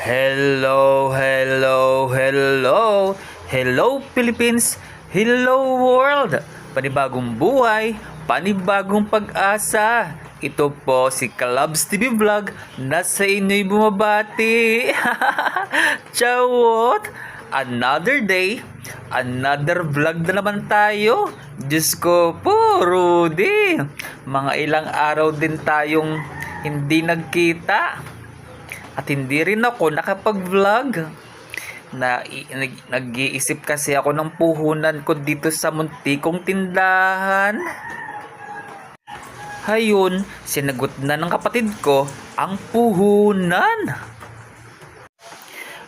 Hello, hello, hello. Hello Philippines, hello world. Panibagong buhay, panibagong pag-asa. Ito po si Kalabs TV Vlog na sa inyo'y bumabati. Chawot! Another day, another vlog na naman tayo. Diyos ko po, Rudy. Mga ilang araw din tayong hindi nagkita. At hindi rin ako nakapag-vlog. Na, nag-iisip kasi ako ng puhunan ko dito sa muntikong tindahan. Hayun, sinagot na ng kapatid ko ang puhunan.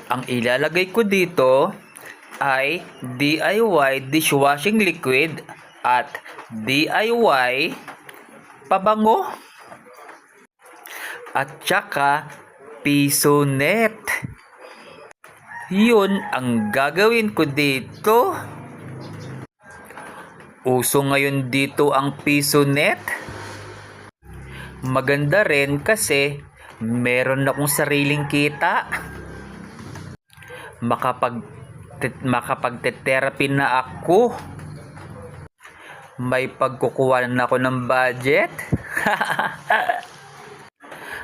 Ang ilalagay ko dito ay DIY dishwashing liquid at DIY pabango at saka piso net. Yun ang gagawin ko dito. Uso ngayon dito ang piso net. Maganda rin kasi meron akong sariling kita. Makapag makapagte-therapy na ako. May pagkukuha na ako ng budget.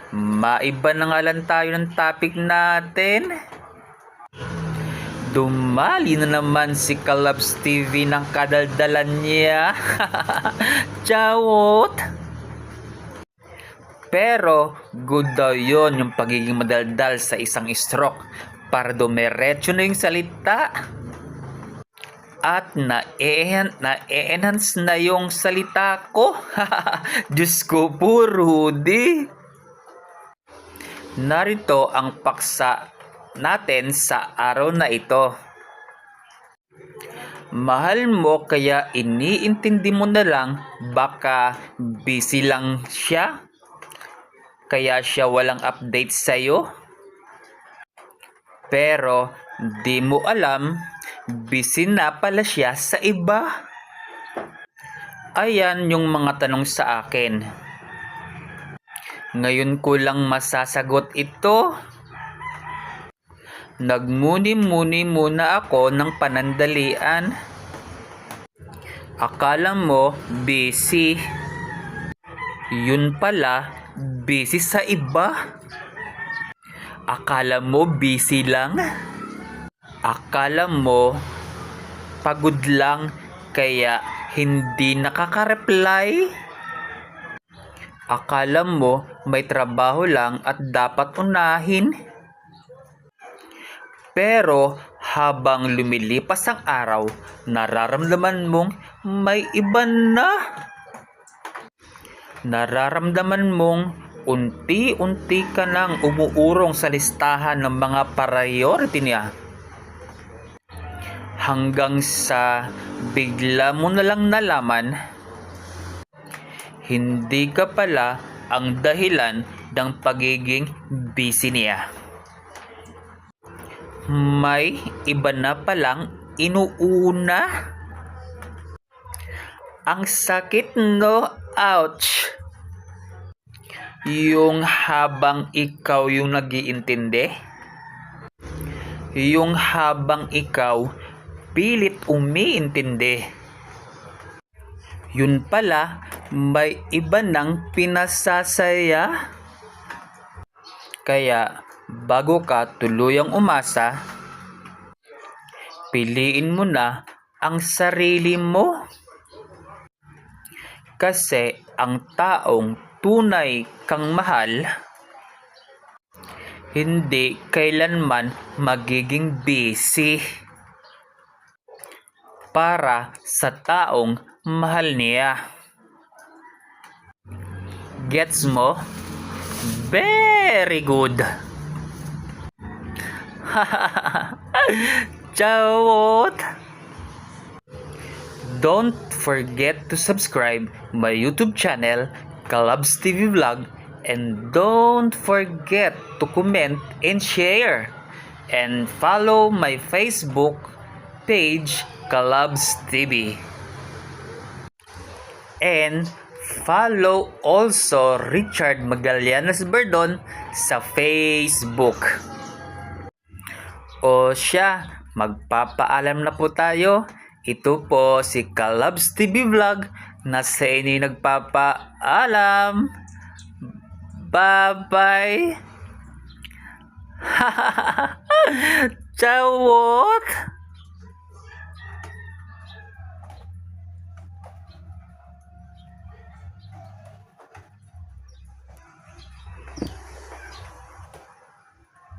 Maiba na nga lang tayo ng topic natin. Dumali na naman si Kalabs TV ng kadaldalan niya. Chawot! Pero, good daw yon yung pagiging madaldal sa isang stroke para dumiretso na yung salita. At na-enhance na enhance na yung salita ko. Diyos ko po, Rudy. Narito ang paksa natin sa araw na ito. Mahal mo kaya iniintindi mo na lang baka busy lang siya? Kaya siya walang update sa'yo? Pero di mo alam, busy na pala siya sa iba. Ayan yung mga tanong sa akin. Ngayon ko lang masasagot ito. Nagmuni-muni muna ako ng panandalian. Akala mo busy. Yun pala, busy sa iba. Akala mo busy lang? Akala mo pagod lang kaya hindi nakaka-reply? Akala mo may trabaho lang at dapat unahin? Pero habang lumilipas ang araw, nararamdaman mong may iba na. Nararamdaman mong unti-unti ka nang umuurong sa listahan ng mga priority niya. Hanggang sa bigla mo na lang nalaman, hindi ka pala ang dahilan ng pagiging busy niya. May iba na palang inuuna. Ang sakit no, ouch. Yung habang ikaw yung nagiintindi. Yung habang ikaw pilit umiintindi. Yun pala, may iba nang pinasasaya. Kaya, bago ka tuluyang umasa, piliin mo na ang sarili mo. Kasi ang taong tunay kang mahal, hindi kailanman magiging busy para sa taong mahal niya. Gets mo? Very good. Chawot! Don't forget to subscribe my YouTube channel, Kalabs TV Vlog, and don't forget to comment and share. And follow my Facebook page, Kalabs TV. And follow also Richard Magallanes Berdon sa Facebook. O siya, magpapaalam na po tayo. Ito po si Kalabs TV Vlog na sa inyo nagpapaalam. Bye-bye! Ciao!